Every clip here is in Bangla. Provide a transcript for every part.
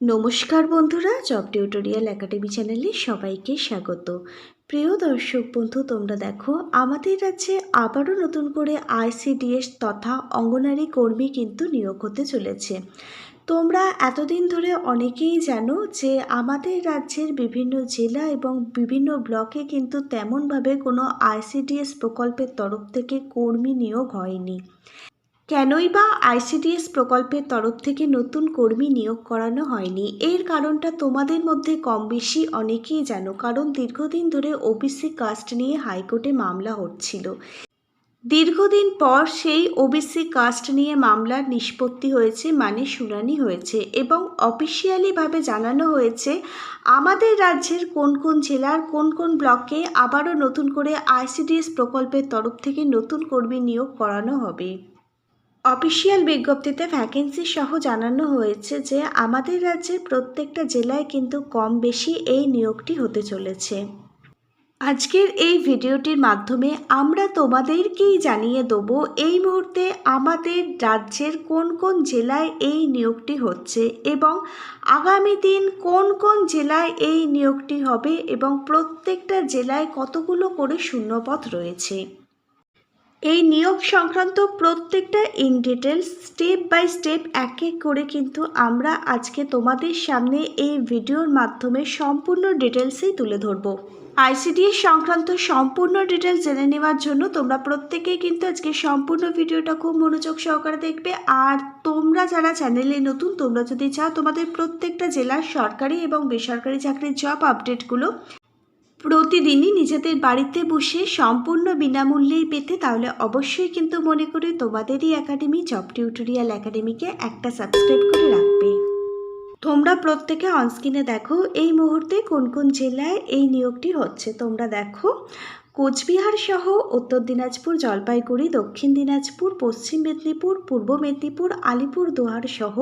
নমস্কার বন্ধুরা, জব টিউটোরিয়াল একাডেমি চ্যানেলে সবাইকে স্বাগত। প্রিয় দর্শক বন্ধু, তোমরা দেখো, আমাদের রাজ্যে আবারও নতুন করে আইসিডিএস তথা অঙ্গনারী কর্মী কিন্তু নিয়োগ হতে চলেছে। তোমরা এতদিন ধরে অনেকেই জানো যে আমাদের রাজ্যের বিভিন্ন জেলা এবং বিভিন্ন ব্লকে কিন্তু তেমনভাবে কোনো আইসিডিএস প্রকল্পের তরফ থেকে কর্মী নিয়োগ হয়নি। কেনই বা আইসিডিএস প্রকল্পের তরফ থেকে নতুন কর্মী নিয়োগ করানো হয়নি? এর কারণটা তোমাদের মধ্যে কম বেশি অনেকেই জানো, কারণ দীর্ঘদিন ধরে ওবিসি কাস্ট নিয়ে হাইকোর্টে মামলা হচ্ছিল। দীর্ঘদিন পর সেই ওবিসি কাস্ট নিয়ে মামলার নিষ্পত্তি হয়েছে মানে শুনানি হয়েছে এবং অফিসিয়ালিভাবে জানানো হয়েছে, আমাদের রাজ্যের কোন কোন জেলার কোন কোন ব্লকে আবারও নতুন করে আইসিডিএস প্রকল্পের তরফ থেকে নতুন কর্মী নিয়োগ করানো হবে। অফিসিয়াল বিজ্ঞপ্তিতে ভ্যাকেন্সি সহ জানানো হয়েছে যে, আমাদের রাজ্যের প্রত্যেকটা জেলায় কিন্তু কম বেশি এই নিয়োগটি হতে চলেছে। আজকের এই ভিডিওটির মাধ্যমে আমরা তোমাদেরকেই জানিয়ে দেবো, এই মুহূর্তে আমাদের রাজ্যের কোন কোন জেলায় এই নিয়োগটি হচ্ছে এবং আগামী দিন কোন কোন জেলায় এই নিয়োগটি হবে এবং প্রত্যেকটা জেলায় কতগুলো করে শূন্যপথ রয়েছে। এই নিয়োগ সংক্রান্ত প্রত্যেকটা in details step by step এক এক করে কিন্তু আমরা আজকে তোমাদের সামনে এই ভিডিওর মাধ্যমে সম্পূর্ণ ডিটেলসেই তুলে ধরবো। আইসিডিএস সংক্রান্ত সম্পূর্ণ ডিটেলস জেনে নেওয়ার জন্য তোমরা প্রত্যেকেই কিন্তু আজকে সম্পূর্ণ ভিডিওটা খুব মনোযোগ সহকারে দেখবে। আর তোমরা যারা চ্যানেলে নতুন, তোমরা যদি চাও তোমাদের প্রত্যেকটা জেলার সরকারি এবং বেসরকারি চাকরির জব আপডেটগুলো প্রতিদিনই নিজেদের বাড়িতে বসে সম্পূর্ণ বিনামূল্যেই পেতে তাহলে অবশ্যই কিন্তু মনে করে তোমাদেরই একাডেমি জব টিউটোরিয়াল একাডেমিকে একটা সাবস্ক্রাইব করে রাখবে। তোমরা প্রত্যেকে অনস্ক্রিনে দেখো, এই মুহূর্তে কোন কোন জেলায় এই নিয়োগটি হচ্ছে। তোমরা দেখো, কোচবিহার সহ উত্তর দিনাজপুর, জলপাইগুড়ি, দক্ষিণ দিনাজপুর, পশ্চিম মেদিনীপুর, পূর্ব মেদিনীপুর, আলিপুর দুয়ার সহ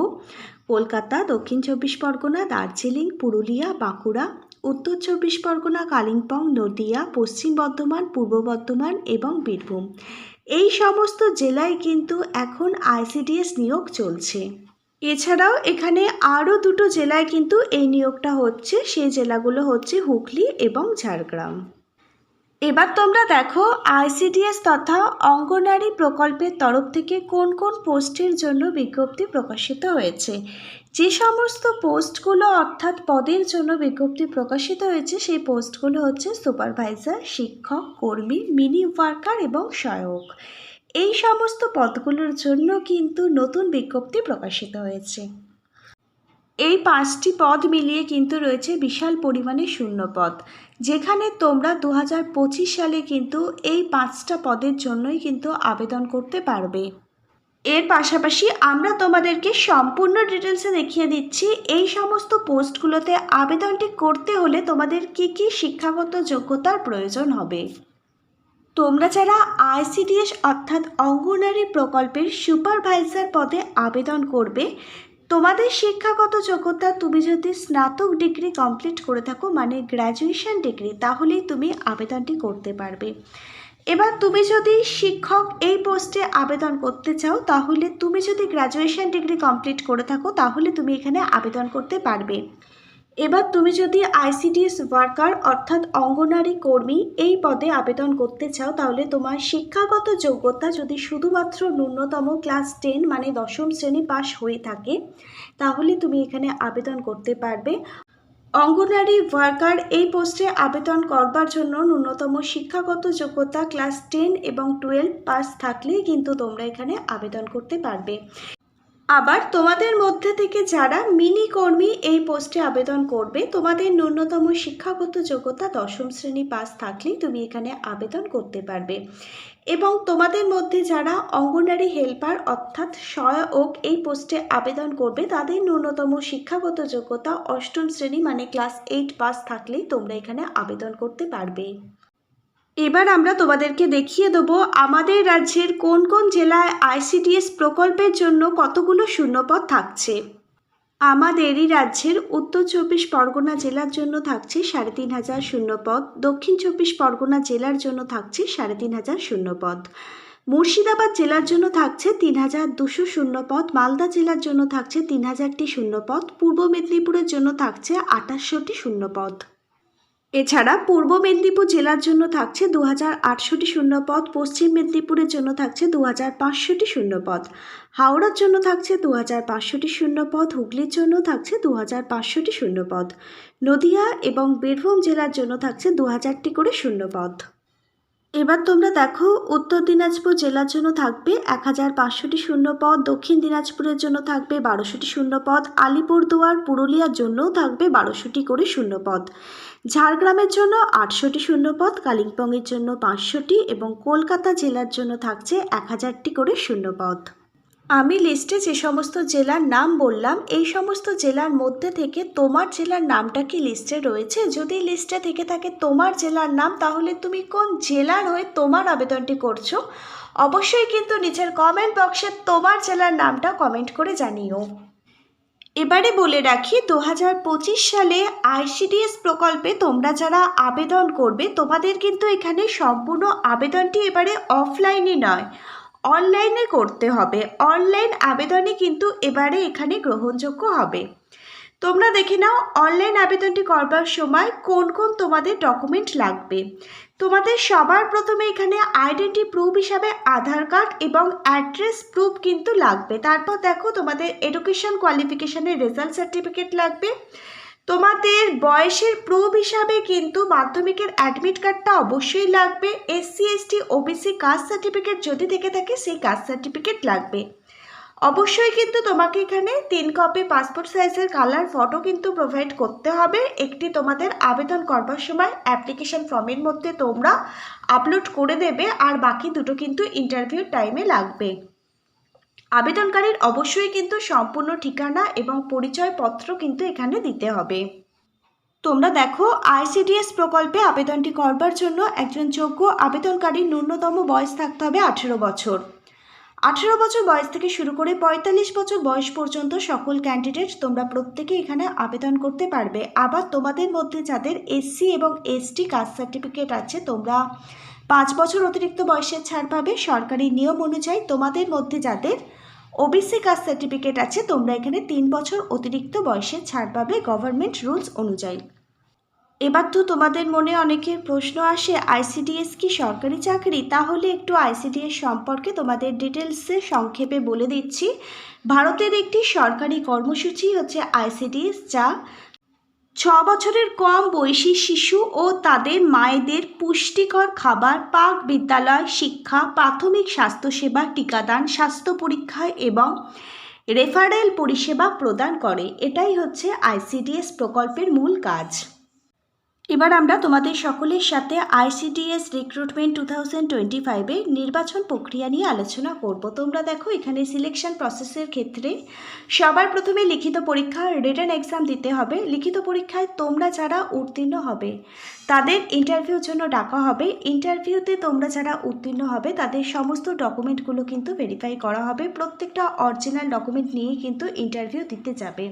কলকাতা, দক্ষিণ চব্বিশ পরগনা, দার্জিলিং, পুরুলিয়া, বাঁকুড়া উত্তর চব্বিশ পরগনা, কালিম্পং, নদিয়া, পশ্চিম বর্ধমান, পূর্ব বর্ধমান এবং বীরভূম। এই সমস্ত জেলায় কিন্তু এখন আইসিডিএস নিয়োগ চলছে। এছাড়াও এখানে আরও দুটো জেলায় কিন্তু এই নিয়োগটা হচ্ছে। সেই জেলাগুলো হচ্ছে হুগলি এবং ঝাড়গ্রাম। এবার তোমরা দেখো আইসিডিএস তথা অঙ্গনারী প্রকল্পের তরফ থেকে কোন কোন পোস্টের জন্য বিজ্ঞপ্তি প্রকাশিত হয়েছে? যে সমস্ত পোস্টগুলো অর্থাৎ পদের জন্য বিজ্ঞপ্তি প্রকাশিত হয়েছে, সেই পোস্টগুলো হচ্ছে সুপারভাইজার, শিক্ষক, কর্মী, মিনি ওয়ার্কার এবং সহায়ক। এই সমস্ত পদগুলোর জন্য কিন্তু নতুন বিজ্ঞপ্তি প্রকাশিত হয়েছে। এই পাঁচটি পদ মিলিয়ে কিন্তু রয়েছে বিশাল পরিমাণে শূন্য পদ। যেখানে তোমরা দু হাজার পঁচিশ সালে কিন্তু এই পাঁচটা পদের জন্যই কিন্তু আবেদন করতে পারবে। এর পাশাপাশি আমরা তোমাদেরকে সম্পূর্ণ ডিটেলসে দেখিয়ে দিচ্ছি, এই সমস্ত পোস্টগুলোতে আবেদনটি করতে হলে তোমাদের কি কি শিক্ষাগত যোগ্যতার প্রয়োজন হবে। তোমরা যারা আইসিডিএস অর্থাৎ অঙ্গনারী প্রকল্পের সুপারভাইজার পদে আবেদন করবে তোমাদের শিক্ষাগত যোগ্যতা তুমি যদি স্নাতক ডিগ্রি কমপ্লিট করে থাকো মানে গ্র্যাজুয়েশন ডিগ্রি তাহলেই তুমি আবেদনটি করতে পারবে। এবার তুমি যদি শিক্ষক এই পোস্টে আবেদন করতে চাও, তাহলে তুমি যদি গ্র্যাজুয়েশন ডিগ্রি কমপ্লিট করে থাকো, তাহলে তুমি এখানে আবেদন করতে পারবে। এবার তুমি যদি আইসিডিএস ওয়ার্কার অর্থাৎ অঙ্গনারী কর্মী এই পদে আবেদন করতে চাও, তাহলে তোমার শিক্ষাগত যোগ্যতা যদি শুধুমাত্র ন্যূনতম ক্লাস টেন মানে দশম শ্রেণি পাশ হয়ে থাকে, তাহলে তুমি এখানে আবেদন করতে পারবে। অঙ্গনারী ওয়ার্কার এই পোস্টে আবেদন করবার জন্য ন্যূনতম শিক্ষাগত যোগ্যতা ক্লাস টেন এবং টুয়েলভ পাস থাকলেই কিন্তু তোমরা এখানে আবেদন করতে পারবে। আবার তোমাদের মধ্যে থেকে যারা মিনি কর্মী এই পোস্টে আবেদন করবে, তোমাদের ন্যূনতম শিক্ষাগত যোগ্যতা দশম শ্রেণি পাস থাকলেই তুমি এখানে আবেদন করতে পারবে। এবং তোমাদের মধ্যে যারা অঙ্গনারী হেল্পার অর্থাৎ সহায়ক এই পোস্টে আবেদন করবে, তাদের ন্যূনতম শিক্ষাগত যোগ্যতা অষ্টম শ্রেণি মানে ক্লাস এইট পাস থাকলেই তোমরা এখানে আবেদন করতে পারবে। এবার আমরা তোমাদেরকে দেখিয়ে দেবো আমাদের রাজ্যের কোন কোন জেলায় আইসিডিএস প্রকল্পের জন্য কতগুলো শূন্যপদ থাকছে? আমাদেরই রাজ্যের উত্তর চব্বিশ পরগনা জেলার জন্য থাকছে সাড়ে তিন হাজার শূন্যপদ দক্ষিণ চব্বিশ পরগনা জেলার জন্য থাকছে সাড়ে তিন হাজার শূন্যপদ মুর্শিদাবাদ জেলার জন্য থাকছে তিন হাজার দুশো শূন্যপদ মালদা জেলার জন্য থাকছে তিন হাজারটি শূন্য পদ পূর্ব মেদিনীপুরের জন্য থাকছে আঠাশশোটি শূন্য পদ এছাড়া পূর্ব মেদিনীপুর জেলার জন্য থাকছে দু হাজার আটশোটি শূন্যপদ, পশ্চিম মেদিনীপুরের জন্য থাকছে দু হাজার পাঁচশোটি শূন্য পদ হাওড়ার জন্য থাকছে দু হাজার পাঁচশোটি শূন্য পদ হুগলির জন্য থাকছে দু হাজার পাঁচশোটি শূন্য পদ নদিয়া এবং বীরভূম জেলার জন্য থাকছে দু হাজারটি করে শূন্য পদ এবার তোমরা দেখো, উত্তর দিনাজপুর জেলার জন্য থাকবে এক হাজার পাঁচশোটি শূন্য পদ দক্ষিণ দিনাজপুরের জন্য থাকবে বারোশোটি শূন্যপদ, আলিপুরদুয়ার, পুরুলিয়ার জন্য থাকবে বারোশোটি করে শূন্য পদ ঝাড়গ্রামের জন্য আটশোটি শূন্য পদ কালিম্পংয়ের জন্য পাঁচশোটি এবং কলকাতা জেলার জন্য থাকছে এক হাজারটি করে শূন্য পদ আমি লিস্টে যে সমস্ত জেলার নাম বললাম, এই সমস্ত জেলার মধ্যে থেকে তোমার জেলার নামটা কি লিস্টে রয়েছে? যদি লিস্টে থেকে থাকে তোমার জেলার নাম, তাহলে তুমি কোন জেলার হয়ে তোমার আবেদনটি করছ? অবশ্যই কিন্তু নিচের কমেন্ট বক্সে তোমার জেলার নামটা কমেন্ট করে জানিও। এবারে বলে রাখি দু হাজার পঁচিশ সালে আইসিডিএস প্রকল্পে তোমরা যারা আবেদন করবে, তোমাদের কিন্তু এখানে সম্পূর্ণ আবেদনটি এবারে অফলাইনে নয়। অনলাইনে করতে হবে। অনলাইন আবেদনই কিন্তু এবারে এখানে গ্রহণযোগ্য হবে। তোমরা দেখে নাও, অনলাইন আবেদনটি করবার সময় কোন কোন তোমাদের ডকুমেন্ট লাগবে। তোমাদের সবার প্রথমে এখানে আইডেন্টি প্রুফ হিসাবে আধার কার্ড এবং অ্যাড্রেস প্রুফ কিন্তু লাগবে। তারপর দেখো তোমাদের এডুকেশন কোয়ালিফিকেশনের রেজাল্ট সার্টিফিকেট লাগবে। তোমাদের বয়সের প্রুফ হিসাবে কিন্তু মাধ্যমিকের অ্যাডমিট কার্ডটা অবশ্যই লাগবে। SC ST OBC caste certificate যদি থেকে থাকে, সেই কাস্ট সার্টিফিকেট লাগবে। অবশ্যই কিন্তু তোমাকে এখানে তিন কপি পাসপোর্ট সাইজের কালার ফটো কিন্তু প্রোভাইড করতে হবে। একটি তোমাদের আবেদন করবার সময় অ্যাপ্লিকেশন ফর্মের মধ্যে তোমরা আপলোড করে দেবে, আর বাকি দুটো কিন্তু ইন্টারভিউ টাইমে লাগবে। আবেদনকারীর অবশ্যই কিন্তু সম্পূর্ণ ঠিকানা এবং পরিচয়পত্র কিন্তু এখানে দিতে হবে। তোমরা দেখো আইসিডিএস প্রকল্পে আবেদনটি করবার জন্য একজন যোগ্য আবেদনকারীর ন্যূনতম বয়স থাকতে হবে আঠেরো বছর। আঠেরো বছর বয়স থেকে শুরু করে পঁয়তাল্লিশ বছর বয়স পর্যন্ত সকল ক্যান্ডিডেট তোমরা প্রত্যেকে এখানে আবেদন করতে পারবে। আবার তোমাদের মধ্যে যাদের এসসি এবং এসটি কাস্ট সার্টিফিকেট আছে, তোমরা পাঁচ বছর অতিরিক্ত বয়সের ছাড় পাবে। সরকারি নিয়ম অনুযায়ী তোমাদের মধ্যে যাদের ওবিসি কাস্ট সার্টিফিকেট আছে, তোমরা এখানে তিন বছর অতিরিক্ত বয়সে ছাড় পাবে গভর্নমেন্ট রুলস অনুযায়ী। এবার তো তোমাদের মনে অনেকের প্রশ্ন আসে আইসিডিএস কি সরকারি চাকরি? তাহলে একটু আইসিডিএস সম্পর্কে তোমাদের ডিটেলসে সংক্ষেপে বলে দিচ্ছি। ভারতের একটি সরকারি কর্মসূচি হচ্ছে আইসিডিএস যা ছ বছরের কম বয়সী শিশু ও তাদের মায়েদের পুষ্টিকর খাবার, পাক বিদ্যালয়, শিক্ষা, প্রাথমিক স্বাস্থ্যসেবা, টিকাদান, স্বাস্থ্য পরীক্ষা এবং রেফারেল পরিষেবা প্রদান করে। এটাই হচ্ছে আইসিডিএস প্রকল্পের মূল কাজ। এবার আমরা তোমাদের সকলের সাথে ICDS recruitment two thousand twenty ফাইভের নির্বাচন প্রক্রিয়া নিয়ে আলোচনা করব। তোমরা দেখো, এখানে সিলেকশন প্রসেসের ক্ষেত্রে সবার প্রথমে লিখিত পরীক্ষা রিটার্ন এক্সাম দিতে হবে। লিখিত পরীক্ষায় তোমরা যারা উত্তীর্ণ হবে, তাদের ইন্টারভিউর জন্য ডাকা হবে। ইন্টারভিউতে তোমরা যারা উত্তীর্ণ হবে, তাদের সমস্ত ডকুমেন্টগুলো কিন্তু ভেরিফাই করা হবে। প্রত্যেকটা অরিজিনাল ডকুমেন্ট নিয়ে কিন্তু ইন্টারভিউ দিতে যাবে।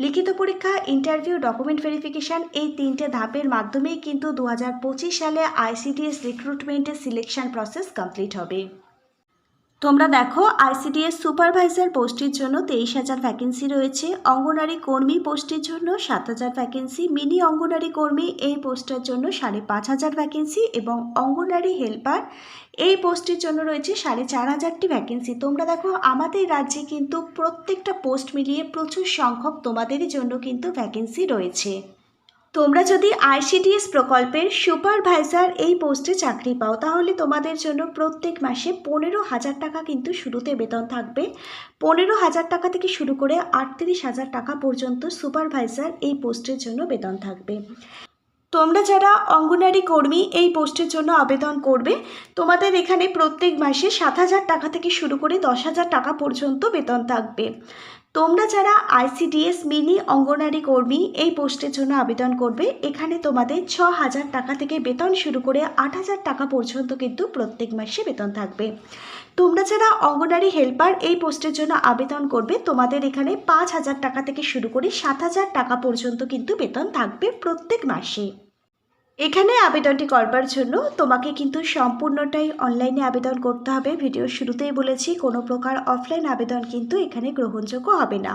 লিখিত পরীক্ষা ইন্টারভিউ ডকুমেন্ট ভেরিফিকেশান এই তিনটে ধাপের মাধ্যমেই কিন্তু দু হাজার পঁচিশ সালে আইসিডিএস রিক্রুটমেন্টের সিলেকশন প্রসেস কমপ্লিট হবে। তোমরা দেখো আইসিডিএস সুপারভাইজার পোস্টের জন্য তেইশ হাজার ভ্যাকেন্সি রয়েছে। অঙ্গনারী কর্মী পোস্টের জন্য সাত হাজার ভ্যাকেন্সি মিনি অঙ্গনারী কর্মী এই পোস্টের জন্য সাড়ে পাঁচ হাজার ভ্যাকেন্সি এবং অঙ্গনারী হেল্পার এই পোস্টের জন্য রয়েছে সাড়ে চার হাজারটি ভ্যাকেন্সি তোমরা দেখো, আমাদের রাজ্যে কিন্তু প্রত্যেকটা পোস্ট মিলিয়ে প্রচুর সংখ্যক তোমাদেরই জন্য কিন্তু ভ্যাকেন্সি রয়েছে। তোমরা যদি আইসিডিএস প্রকল্পের সুপারভাইজার এই পোস্টে চাকরি পাও, তাহলে তোমাদের জন্য প্রত্যেক মাসে পনেরো হাজার টাকা কিন্তু শুরুতে বেতন থাকবে। পনেরো হাজার টাকা থেকে শুরু করে আটত্রিশ হাজার টাকা পর্যন্ত সুপারভাইজার এই পোস্টের জন্য বেতন থাকবে। তোমরা যারা অঙ্গনারী কর্মী এই পোস্টের জন্য আবেদন করবে, তোমাদের এখানে প্রত্যেক মাসে সাত হাজার টাকা থেকে শুরু করে দশ হাজার টাকা পর্যন্ত বেতন থাকবে। তোমরা যারা আইসিডিএস মিনি অঙ্গনারী কর্মী এই পোস্টের জন্য আবেদন করবে, এখানে তোমাদের ছ হাজার টাকা থেকে বেতন শুরু করে আট হাজার টাকা পর্যন্ত কিন্তু প্রত্যেক মাসে বেতন থাকবে। তোমরা যারা অঙ্গনারী হেল্পার এই পোস্টের জন্য আবেদন করবে, তোমাদের এখানে পাঁচ হাজার টাকা থেকে শুরু করে সাত হাজার টাকা পর্যন্ত কিন্তু বেতন থাকবে প্রত্যেক মাসে। এখানে আবেদনটি করবার জন্য তোমাকে কিন্তু সম্পূর্ণটাই অনলাইনে আবেদন করতে হবে। ভিডিও শুরুতেই বলেছি, কোনো প্রকার অফলাইন আবেদন কিন্তু এখানে গ্রহণযোগ্য হবে না।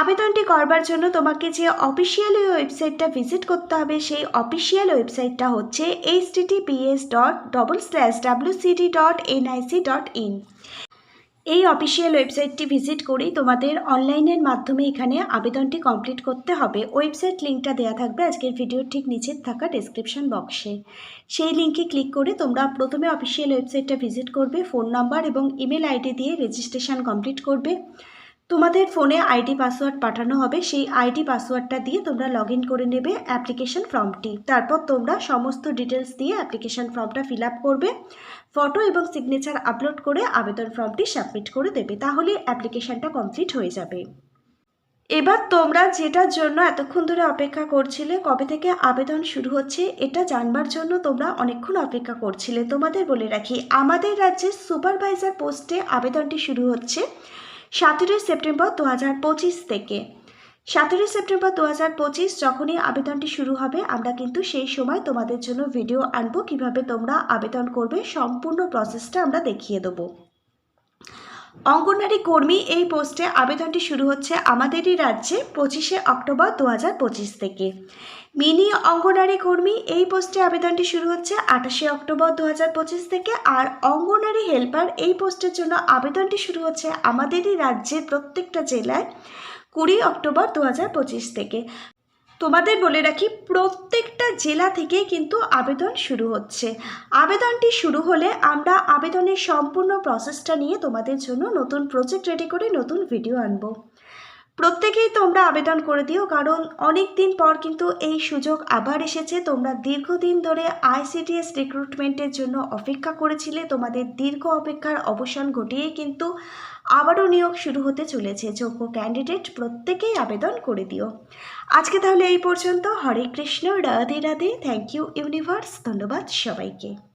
আবেদনটি করবার জন্য তোমাকে যে অফিসিয়াল ওয়েবসাইটটা ভিজিট করতে হবে, সেই অফিসিয়াল ওয়েবসাইটটা হচ্ছে H dot double slash WCD dot NIC dot in এই অফিসিয়াল ওয়েবসাইটটি ভিজিট করেই তোমাদের অনলাইনের মাধ্যমে এখানে আবেদনটি কমপ্লিট করতে হবে। ওয়েবসাইট লিঙ্কটা দেওয়া থাকবে আজকের ভিডিওর ঠিক নিচে থাকা ডেসক্রিপশন বক্সে সেই লিঙ্কে ক্লিক করে তোমরা প্রথমে অফিসিয়াল ওয়েবসাইটটা ভিজিট করবে ফোন নাম্বার এবং ইমেল আইডি দিয়ে রেজিস্ট্রেশন কমপ্লিট করবে। তোমাদের ফোনে আইডি পাসওয়ার্ড পাঠানো হবে, সেই আইডি পাসওয়ার্ডটা দিয়ে তোমরা লগ করে নেবে অ্যাপ্লিকেশন ফর্মটি। তারপর তোমরা সমস্ত ডিটেলস দিয়ে অ্যাপ্লিকেশন ফর্মটা ফিল করবে, ফটো এবং সিগনেচার আপলোড করে আবেদন ফর্মটি সাবমিট করে দেবে, তাহলে অ্যাপ্লিকেশনটা কমপ্লিট হয়ে যাবে। এবার তোমরা যেটার জন্য এতক্ষণ ধরে অপেক্ষা করছিলে, কবে থেকে আবেদন শুরু হচ্ছে, এটা জানবার জন্য তোমরা অনেকক্ষণ অপেক্ষা করছিলে। তোমাদের বলে রাখি, আমাদের রাজ্যে সুপারভাইজার পোস্টে আবেদনটি শুরু হচ্ছে। সতেরোই সেপ্টেম্বর দু হাজার পঁচিশ থেকে। সতেরোই সেপ্টেম্বর দু হাজার পঁচিশ যখনই আবেদনটি শুরু হবে, আমরা কিন্তু সেই সময় তোমাদের জন্য ভিডিও আনব। কীভাবে তোমরা আবেদন করবে, সম্পূর্ণ প্রসেসটা আমরা দেখিয়ে দেবো। অঙ্গনওয়াড়ি কর্মী এই পোস্টে আবেদনটি শুরু হচ্ছে আমাদেরই রাজ্যে পঁচিশে অক্টোবর দু হাজার পঁচিশ থেকে। মিনি অঙ্গনওয়াড়ি কর্মী এই পোস্টে আবেদনটি শুরু হচ্ছে আঠাশে অক্টোবর দু হাজার পঁচিশ থেকে আর অঙ্গনওয়াড়ি হেল্পার এই পোস্টের জন্য আবেদনটি শুরু হচ্ছে আমাদেরই রাজ্যের প্রত্যেকটা জেলায় কুড়ি অক্টোবর দু হাজার পঁচিশ থেকে। তোমাদের বলে রাখি, প্রত্যেকটা জেলা থেকে কিন্তু আবেদন শুরু হচ্ছে। আবেদনটি শুরু হলে আমরা আবেদনের সম্পূর্ণ প্রসেসটা নিয়ে তোমাদের জন্য নতুন প্রজেক্ট রেডি করে নতুন ভিডিও আনব। প্রত্যেকেই তোমরা আবেদন করে দিও, কারণ অনেক দিন পর কিন্তু এই সুযোগ আবার এসেছে। তোমরা দীর্ঘদিন ধরে আইসিডিএস রিক্রুটমেন্টের জন্য অপেক্ষা করেছিলে। তোমাদের দীর্ঘ অপেক্ষার অবসান ঘটিয়ে কিন্তু আবারও নিয়োগ শুরু হতে চলেছে। যোগ্য ক্যান্ডিডেট প্রত্যেকেই আবেদন করে দিও। আজকে তাহলে এই পর্যন্ত। Hare Krishna, Radhe Radhe. Thank you universe ধন্যবাদ সবাইকে।